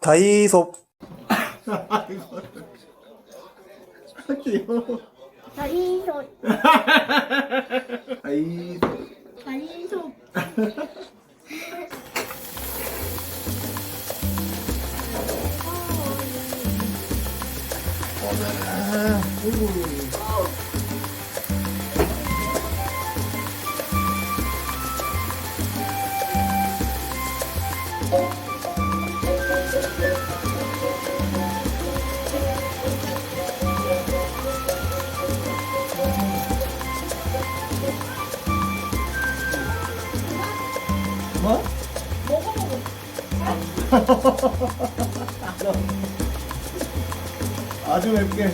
다이소 귀여워. 다리소 아이. 다리소 아주 맵게.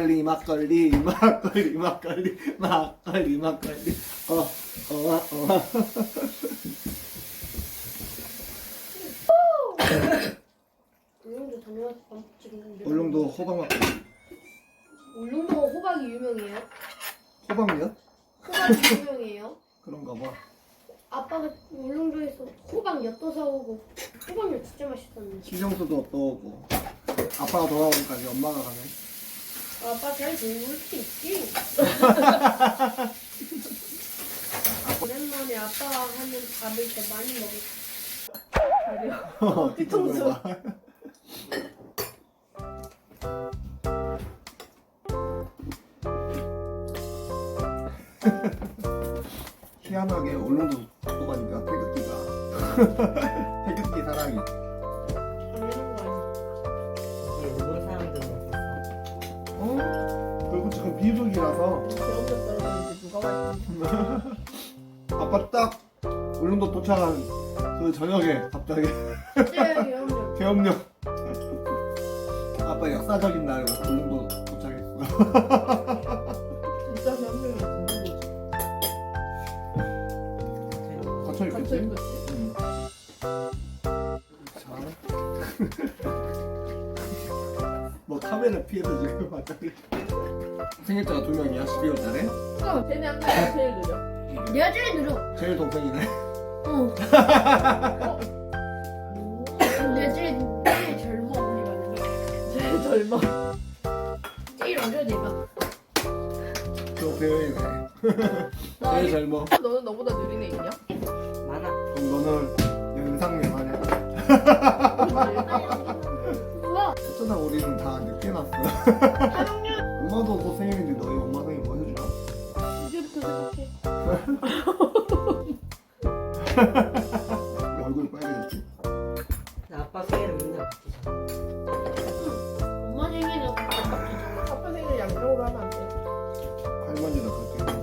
막걸리 막걸리 막걸리 막걸리 막걸리 막걸리. 어어어. 울릉도 다녀와서 밥 찍는데. 울릉도 호박 막걸리. 울릉도가 호박이 유명해요? 호박이요? 호박이 유명해요? 그런가 봐. 아빠가 울릉도에서 호박 엿도 사오고 호박 엿 진짜 맛있었는데. 신정수도 떠오고. 아빠가 돌아오니까 이제 엄마가 가네 아빠 잘 놀고 있지? 오랜만에 아빠가 하는 밥을 진짜 많이 먹었어 어, 뒤통수. 희한하게 갖고 가니까 태극기가 맛있어 아빠 딱 울릉도 도착한 그 저녁에 갑자기. 네 계엄령 아빠 역사적인 날 울릉도 도착했어. 진짜 현명이 갇혀 갇혀 있겠지? 있겠지. 카메라 피해서 지금 갑자기 생일자가 두 명이야? 12월 달에? 어, 쟤네 한 명이 제일 느려. 내가 제일 느려 제일 동생이네. 어. 내가 제일 제일 젊어 우리 반에 제일 젊어. 제일 어려 내가. 또 배우이네 나 제일 젊어. 너는 너보다 느린 애 있냐? 많아. 그럼 너는 아니 엄마도 곧 생일인데 너희 엄마 생일 뭐 해주나? 이제부터 생각해. 얼굴이 빨개졌지? 나 아빠 생일은 맨날 바뀌잖아. 엄마 생일은 아빠 생일 양쪽으로 하면 안 돼. 할머니가 그렇게 해서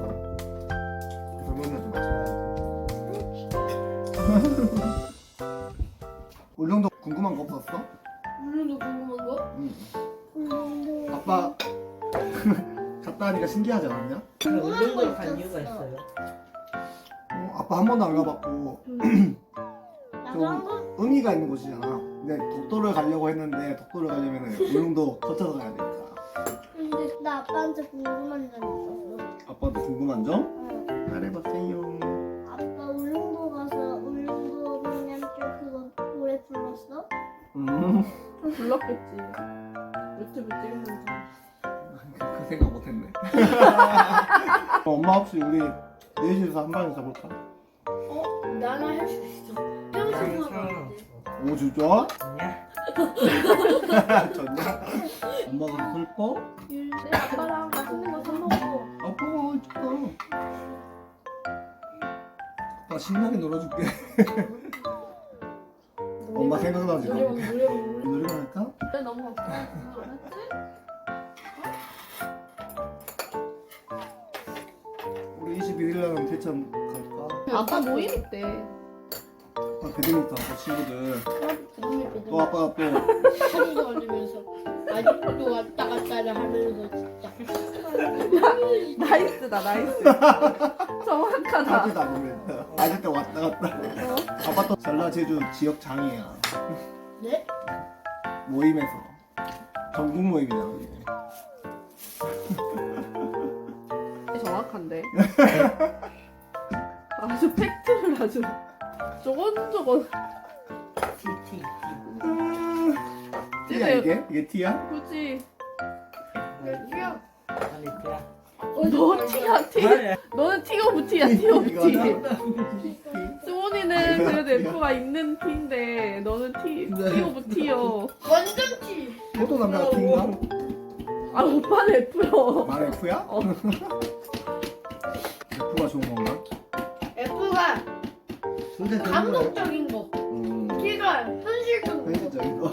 할머니한테 맞춰야지 울릉도 궁금한 거 없었어? 울릉도 궁금한 거? 응. 아빠 갔다 하니까 신기하지 않았냐? 그 울릉도로 간 이유가 있어요. 어, 아빠 한 번도 안 가봤고 나도 한번 의미가 있는 곳이잖아 근데 독도를 가려고 했는데 독도를 가려면 울릉도 거쳐서 가야 되니까 근데 나 아빠한테 궁금한 점 있었어 아빠도 궁금한 점? 응. 말해보세요 아빠 울릉도 가서 울릉도 그냥쪽 그거 노래 불렀어? 음, 불렀겠지. 그 생각 못했네 엄마 혹시 우리 넷이서 한 방에 가볼까? 어? 나는 할 수 있어 평생 하고. 오 진짜? 아니야? 좋냐? 엄마가 슬퍼? 내 아빠랑 맛있는 거 사 먹어. 아빠 좋다 아빠 신나게 놀아줄게 엄마 생각나지? 노래 노래 노래. 노래방 할까? 너무 걱정 우리 21일 날 그럼 대천 갈까? 아빠 모임 있대. 아, 배드민턴 아빠 친구들 어? 또 아빠가 또 하루도 걸리면서 아직도 왔다 갔다 하면서 진짜 나이스다 나이스. 정확하다. 아재다 그래 아재 때 왔다 갔다 아빠 또 전라 제주 지역 장이야 네? 모임에서 전국 모임이야 그게. 정확한데. 아주 팩트를 아주 조곤조곤. 티티 음, 티야. 이게? 이게 티야? 그지. 몇 안에 티야 너 티야 티. 너는 티가 부티야 티가 부티. 수원이는 그래도 F가 있는 티인데 너는 티 티가 부티요. 완전 티! 포도 남자가 티인가? 아 오빠는 F요. 말 F야? 어. F가 좋은 건가? F가 근데 감동적인 거 음, T가 현실적인 거 현실적인 거.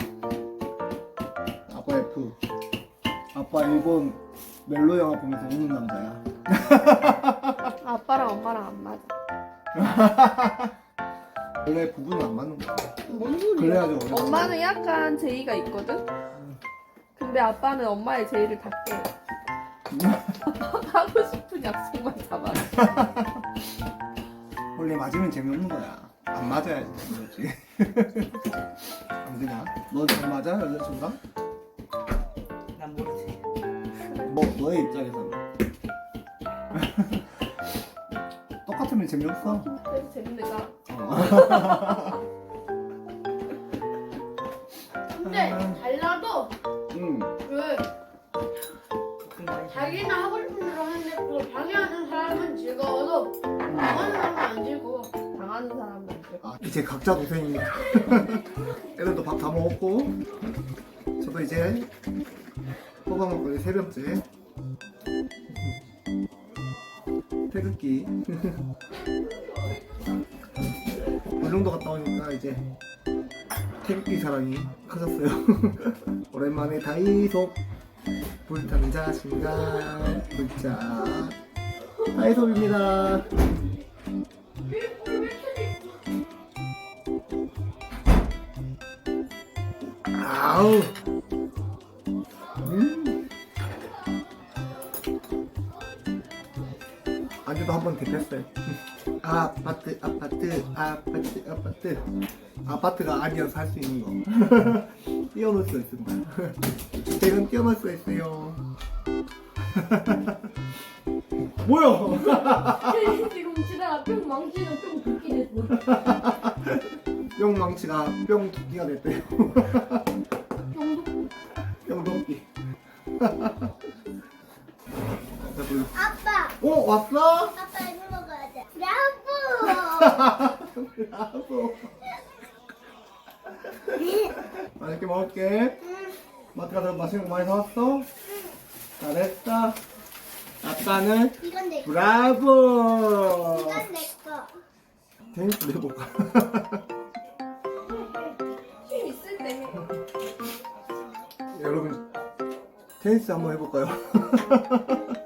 아빠 F. 아빠 일본 멜로 영화 보면서 우는 남자야. 아빠랑 엄마랑 안 맞아. 원래 부부는 안 맞는 거야. 뭔 소리야 그래가지고 원래 엄마는 약간 제의가 있거든. 근데 아빠는 엄마의 제의를 다 깨. 하고 싶은 약속만 잡아. 원래 맞으면 재미없는 거야. 안 맞아야지 그렇지. 안 되냐? 넌잘 맞아 여자친구랑? 난 모르지 뭐 너의 입장에서는 재미없어. 그래서 재밌네가. 어. 근데 달라도 응. 그 자기는 하고 싶은 대로 하는데 그걸 방해하는 사람은 즐거워도 당하는 사람은 안 즐거워 당하는 사람은 안 돼. 아, 이제 각자 고생입니다. 애들도 밥 다 먹었고, 저도 이제 호박 먹거리 세 병째. 태극기. 울릉도 갔다 오니까 이제 태극기 사랑이 커졌어요. 오랜만에 다이소 불타는 자신감 불자 다이소입니다. 아우. 안주도 한 번 대폈어요. 아파트, 아파트, 아파트, 아파트. 아파트가 아니어서 할 수 있는 거. 띄워놓을 수 있습니다. 주택은 띄워놓을 수 있어요. 뭐야? 지금 지나가 뿅 망치는 뿅 붓기 됐어 뿅 망치가 뿅 두끼가 됐대요. 뿅뿅 도끼. 어 왔어? 아빠 이거 먹어야 돼. 라부. 브라보. 맛있게 먹을게. 마트 가서 맛있는 거 많이 사왔어? 잘했어. 아빠는 이건 내 거. 브라보. 이건 내 거. 테니스 해볼까? 힘 있을 때. 여러분 테니스 한번 해볼까요?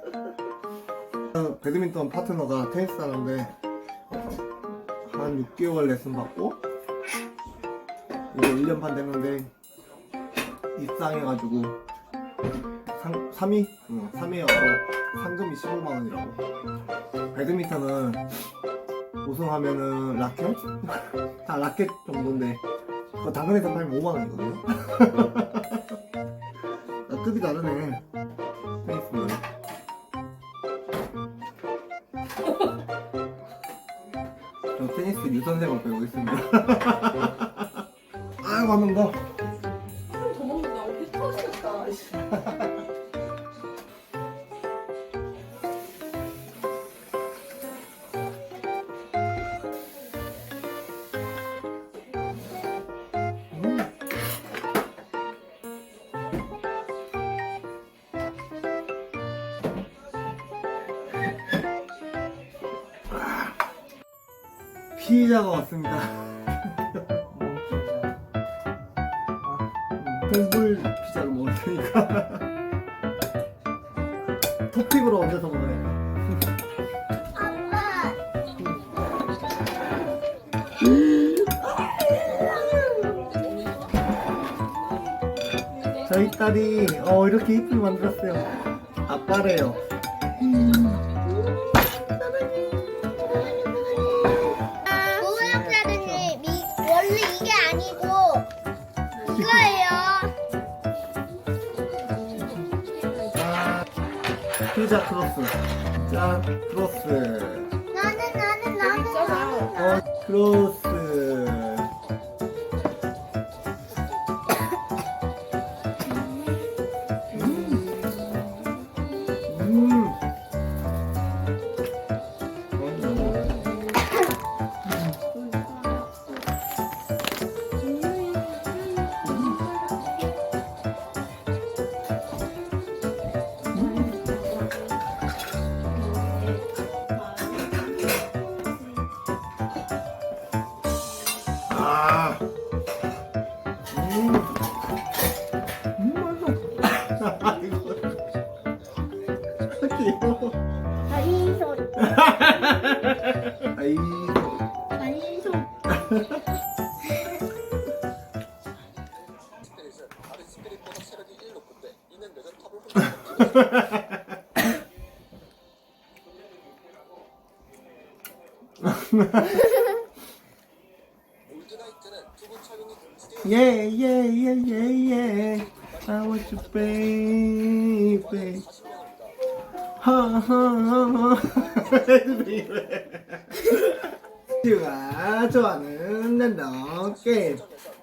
어, 배드민턴 파트너가 테니스 하는데 한 6개월 레슨 받고 이제 1년 반 됐는데 입상해가지고 상, 3위? 응, 3위여서 상금이 15만 원이라고 배드민턴은 우승하면은 라켓? 다 라켓 정도인데 그거 당근에서 팔면 5만 원이거든요 아, 다르네. 테니스는. 테니스 유 선생을 배우고 있습니다. 아유, 맞는다. 더 먹는다. 배 터지겠다. 피의자가 왔습니다. 아, 동굴 피자를 먹을 테니까 토핑으로 얹어서 먹어요. 저희 딸이 어 이렇게 이쁘게 만들었어요. 아빠래요. 음. 피자 크로스. 짠 크로스. 나는 나는 나는 나는 어 크로스. 아. 음. 음, 맛있어. 이거. 귀여워. 다리 소리 아이고. 다리 소 Yeah, yeah, yeah, yeah, yeah. I want you, baby. Ha, ha, ha. baby. 지우가 좋아하는 랜덤 게임.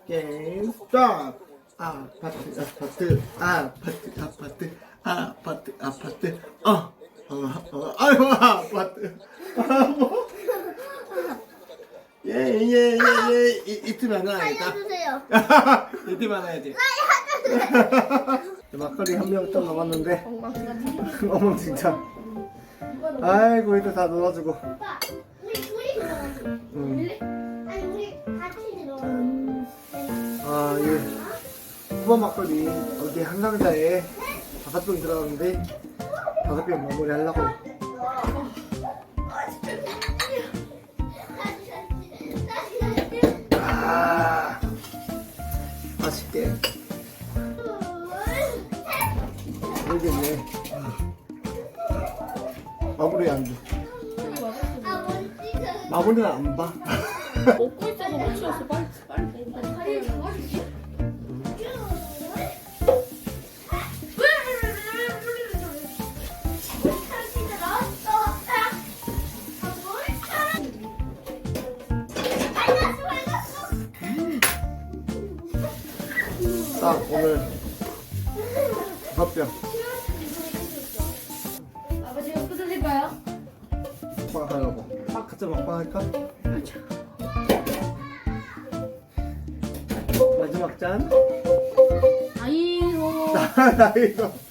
게임 스톱. 아파트, 아파트, 아파트, 아파트, 아파트, 아파트. 어, 어, 어, 아유, 아파트. 예, 예, 예, 예. 이, 이틀 하나이다. 알려주세요. 이틀 하나야지. 막걸리 한명또 남았는데. 어머, 진짜. 아이고, 이거 다 넣어주고. 음. 아, 예. 후반 막걸리 어디 한 상자에 다섯 병 들어갔는데 다섯 병 마무리 하려고. 아, 맛있게. 모르겠네. 마무리 안 돼. 마무리는 안 봐. 먹고 있어서 못 치웠어. 빨리 빨리. 빨리. 딱 오늘 다섯 병. 아버지 이거 끊으실까요? 먹방 하려고. 아, 같이 먹방 할까? 마지막 짠. 아이고 나 이거.